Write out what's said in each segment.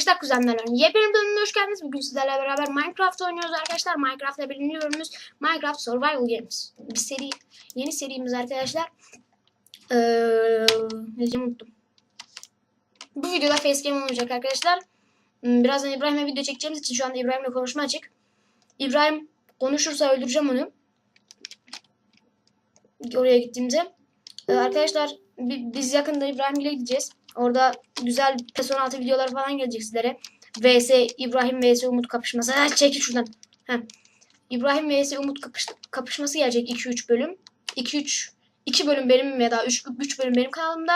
Arkadaşlar kuzenlerle yepyeni bölümüne hoş geldiniz. Bugün sizlerle beraber Minecraft oynuyoruz arkadaşlar. Minecraft'ta birinci bölümümüz Minecraft Survival Games. Bir seri, yeni serimiz arkadaşlar. Ee, unuttum. Bu videoda facecam olacak arkadaşlar. Hmm, Birazdan İbrahim'e video çekeceğimiz için şu anda İbrahim'le konuşma açık. İbrahim konuşursa öldüreceğim onu. Oraya gittiğimde. Ee, arkadaşlar bi- biz yakında İbrahim ile gideceğiz. Orada güzel PES 16 videoları falan gelecek sizlere. VS İbrahim vs Umut kapışması. Ha, çekil şuradan. Ha. İbrahim vs Umut kapış, kapışması gelecek 2-3 bölüm. 2-3 2 bölüm benim ya da 3 3 bölüm benim kanalımda.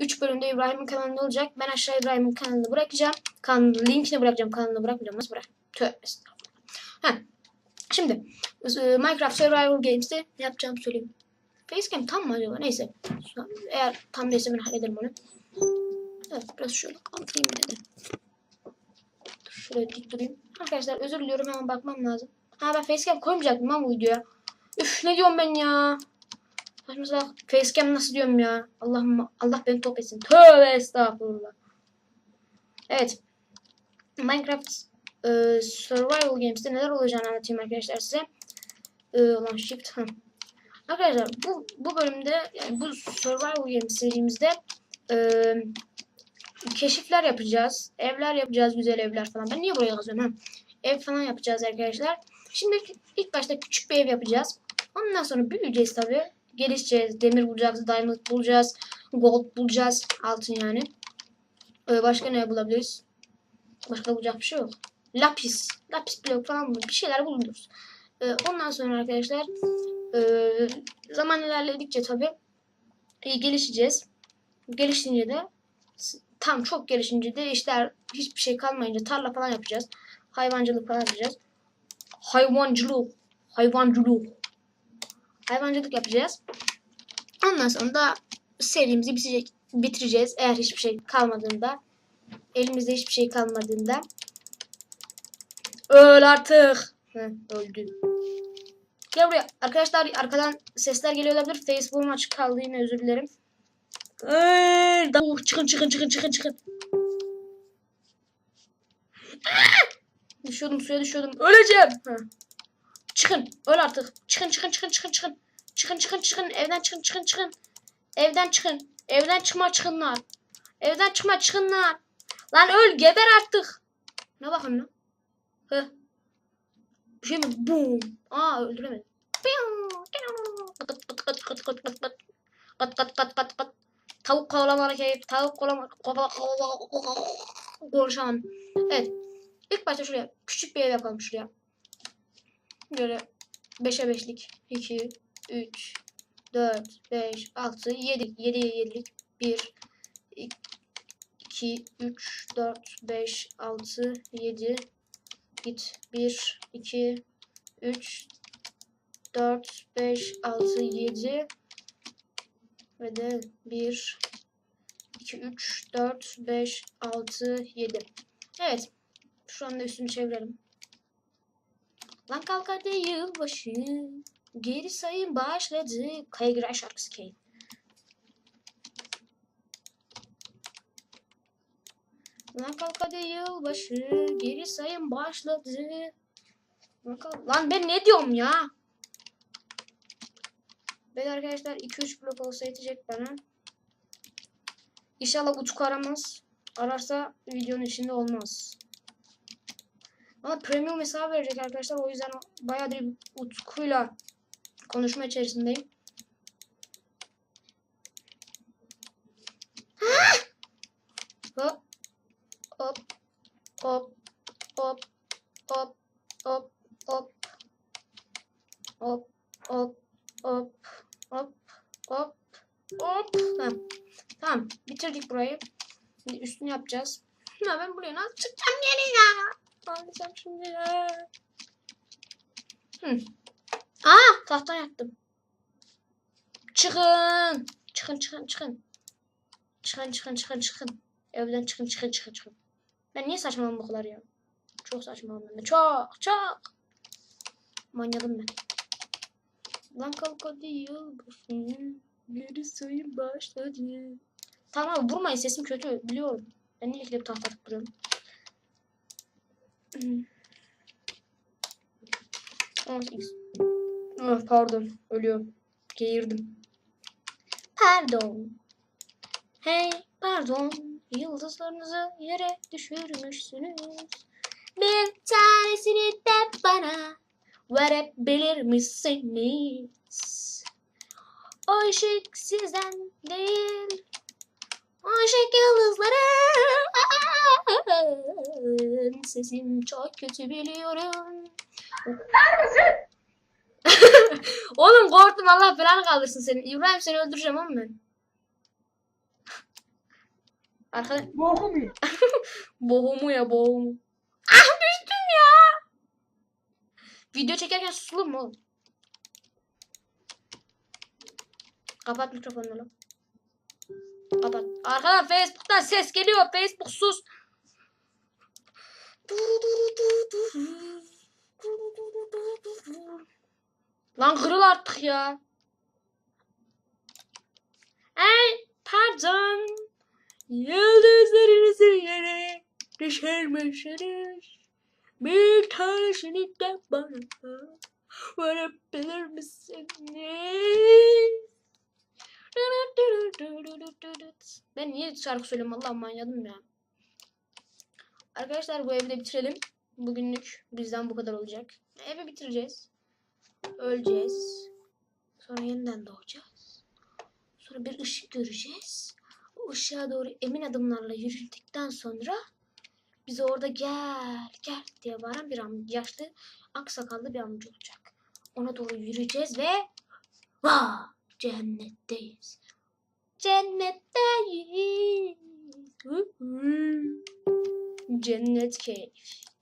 3 bölümde İbrahim'in kanalında olacak. Ben aşağı İbrahim'in kanalını bırakacağım. Kanalın linkini bırakacağım. Kanalını bırakmayacağım. Nasıl bırak? Tövbe. Şimdi e, Minecraft Survival Games'te ne yapacağımı söyleyeyim. Facecam tam mı acaba? Neyse. Eğer tam değilse ben hallederim onu. Evet biraz şöyle kaldırayım yine de. Dur, Şöyle dik durayım. Arkadaşlar özür diliyorum hemen bakmam lazım. Ha ben facecam koymayacaktım lan bu videoya. Üf ne diyorum ben ya. Saçma facecam nasıl diyorum ya. Allah'ım Allah beni top etsin. Tövbe estağfurullah. Evet. Minecraft e, Survival Games'te neler olacağını anlatayım arkadaşlar size. E, ulan shift. Arkadaşlar bu bu bölümde yani bu Survival Games serimizde e, keşifler yapacağız. Evler yapacağız. Güzel evler falan. Ben niye buraya yazıyorum ha? Ev falan yapacağız arkadaşlar. Şimdi ilk başta küçük bir ev yapacağız. Ondan sonra büyüyeceğiz tabii. Gelişeceğiz. Demir bulacağız. Diamond bulacağız. Gold bulacağız. Altın yani. Ee, başka ne bulabiliriz? Başka bulacak bir şey yok. Lapis. Lapis blok falan bir şeyler buluruz. Ee, ondan sonra arkadaşlar e, zaman ilerledikçe tabii iyi gelişeceğiz. Gelişince de tam çok gelişince de işler hiçbir şey kalmayınca tarla falan yapacağız. Hayvancılık falan yapacağız. Hayvancılık. Hayvancılık. Hayvancılık yapacağız. Ondan sonra da serimizi bitecek, bitireceğiz. Eğer hiçbir şey kalmadığında. Elimizde hiçbir şey kalmadığında. Öl artık. Heh, öldü. Gel buraya. Arkadaşlar arkadan sesler geliyor olabilir. Facebook'um açık kaldı yine özür dilerim. Da- Oh, çıkın çıkın çıkın çıkın çıkın. Düşüyordum suya düşüyordum. Öleceğim. Ha. Çıkın. Öl artık. Çıkın çıkın çıkın çıkın çıkın. Çıkın çıkın çıkın. Evden çıkın çıkın çıkın. Evden çıkın. Evden çıkma çıkınlar. Evden çıkma çıkınlar. Lan öl geber artık. Ne bakın lan? Hı. Bir şey mi? Boom. Aa öldüremedim. Kıt kıt kıt kıt kıt kıt kıt. Kat kat kat kat kat. Tavuk kovalama keyif. Tavuk kovalama. kovala- kovala- Konuşamam. Evet. İlk başta şuraya küçük bir ev yapalım şuraya. Böyle 5'e 5'lik. 2, 3, 4, 5, 6, 7. 7'ye 7'lik. 1, 2, 3, 4, 5, 6, 7. Git. 1, 2, 3, 4, 5, 6, 7. Ve de 1, 2, 3, 4, 5, 6, 7. Evet. Şu anda üstünü çevirelim. Lan kalk hadi yılbaşı. Geri sayım başladı. Kaygıray şarkısı Kane. Lan kalk hadi yılbaşı. Geri sayım başladı. Lan, kalk- Lan ben ne diyorum ya? Ben arkadaşlar 2-3 blok olsa yetecek bana. İnşallah Utku aramaz. Ararsa videonun içinde olmaz. Bana premium hesabı verecek arkadaşlar. O yüzden bayağıdır Utku'yla konuşma içerisindeyim. hop hop hop yapacağız ya ben buraya nasıl çıkacağım geri ya Ağlayacağım şimdi ya. Hı. Aa tahttan yattım. Çıkın. Çıkın çıkın çıkın. Çıkın çıkın çıkın çıkın. Evden çıkın çıkın çıkın çıkın. Ben niye saçmaladım bu kadar ya? Çok saçmaladım ben. Çok çok. Manyadım ben. Lan kalk hadi yılbaşı. Geri sayım başladı. Tamam vurmayın sesim kötü biliyorum. Ben niye bir tahta. 18. Ah, pardon. Ölüyorum. Geğirdim. Pardon. Hey pardon. Yıldızlarınızı yere düşürmüşsünüz. Bir tanesini de bana verebilir misiniz? O ışık sizden değil. O ışık yıldızların. Sesim çok kötü biliyorum. Oğlum korktum Allah belanı kaldırsın seni. İbrahim seni öldüreceğim oğlum ben. Arkadaş Boku mu? boğumu ya boğumu. Ah düştüm ya. Video çekerken susulur mu oğlum? Kapat mikrofonunu. Kapat. Arkadan Facebook'tan ses geliyor. Facebook sus. Lan kırıl artık ya. Ey pardon. Yıldızlarınızı yere düşürmüşsünüz. Bir tanesini de bana verebilir misiniz? Ben niye şarkı söylüyorum Allah'ım manyadım ya. Arkadaşlar bu evde bitirelim. Bugünlük bizden bu kadar olacak. Evi bitireceğiz. Öleceğiz. Sonra yeniden doğacağız. Sonra bir ışık göreceğiz. O ışığa doğru emin adımlarla yürüdükten sonra bize orada gel gel diye bağıran bir amca, yaşlı aksakallı bir amca olacak. Ona doğru yürüyeceğiz ve vah cennetteyiz. Cennetteyiz. Cennet keyif.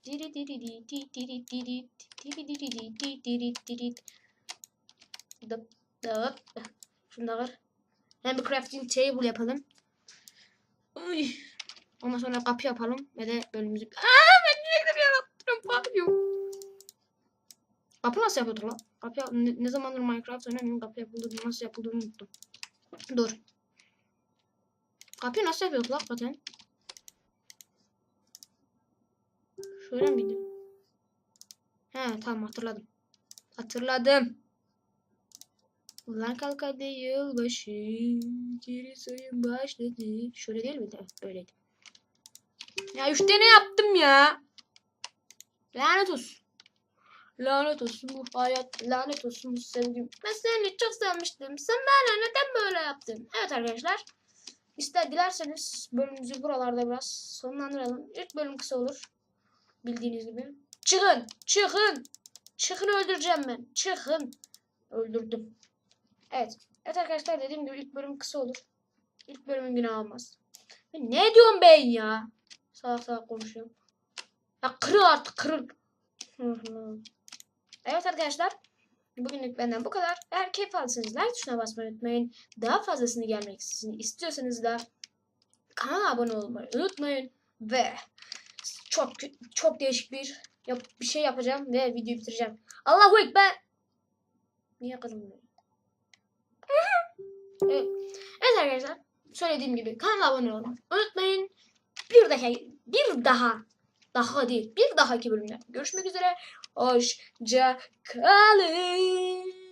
Diri diri di di diri diri diri diri di di diri diri. Dıp dıp. Şunu da var. Hem bir crafting table yapalım. Uy. Ondan sonra kapı yapalım ve de bölümümüzü... Aaa Kapı nasıl yapılır lan? Kapı ne, ne zamandır Minecraft oynamıyorum kapı yapıldığını nasıl yapıldığını unuttum. Dur. Kapıyı nasıl yapıyorduk lan hakikaten? Şöyle miydi? He tamam hatırladım. Hatırladım. Ulan kalk hadi yılbaşı. Geri sayım başladı. Şöyle değil miydi? Evet böyleydi. Ya üç tane yaptım ya. Lanet olsun. Lanet olsun bu hayat. Lanet olsun bu sevgim. Ben seni çok sevmiştim. Sen bana neden böyle yaptın? Evet arkadaşlar. İster dilerseniz bölümümüzü buralarda biraz sonlandıralım. İlk bölüm kısa olur. Bildiğiniz gibi. Çıkın. Çıkın. Çıkın öldüreceğim ben. Çıkın. Öldürdüm. Evet. Evet arkadaşlar dediğim gibi ilk bölüm kısa olur. İlk bölümün günah almaz. Ben ne diyorum ben ya? Salak salak konuşuyorum. Ya kırıl artık kırıl. Evet arkadaşlar. Bugünlük benden bu kadar. Eğer keyif aldıysanız like tuşuna basmayı unutmayın. Daha fazlasını gelmek istiyorsanız da kanala abone olmayı unutmayın. Ve çok çok değişik bir yap, bir şey yapacağım ve videoyu bitireceğim. Allahu Ekber. Niye kırılmıyor? evet. evet arkadaşlar. Söylediğim gibi kanala abone olmayı unutmayın. Bir daha bir daha daha değil bir dahaki bölümde görüşmek üzere. Hoşça kalın.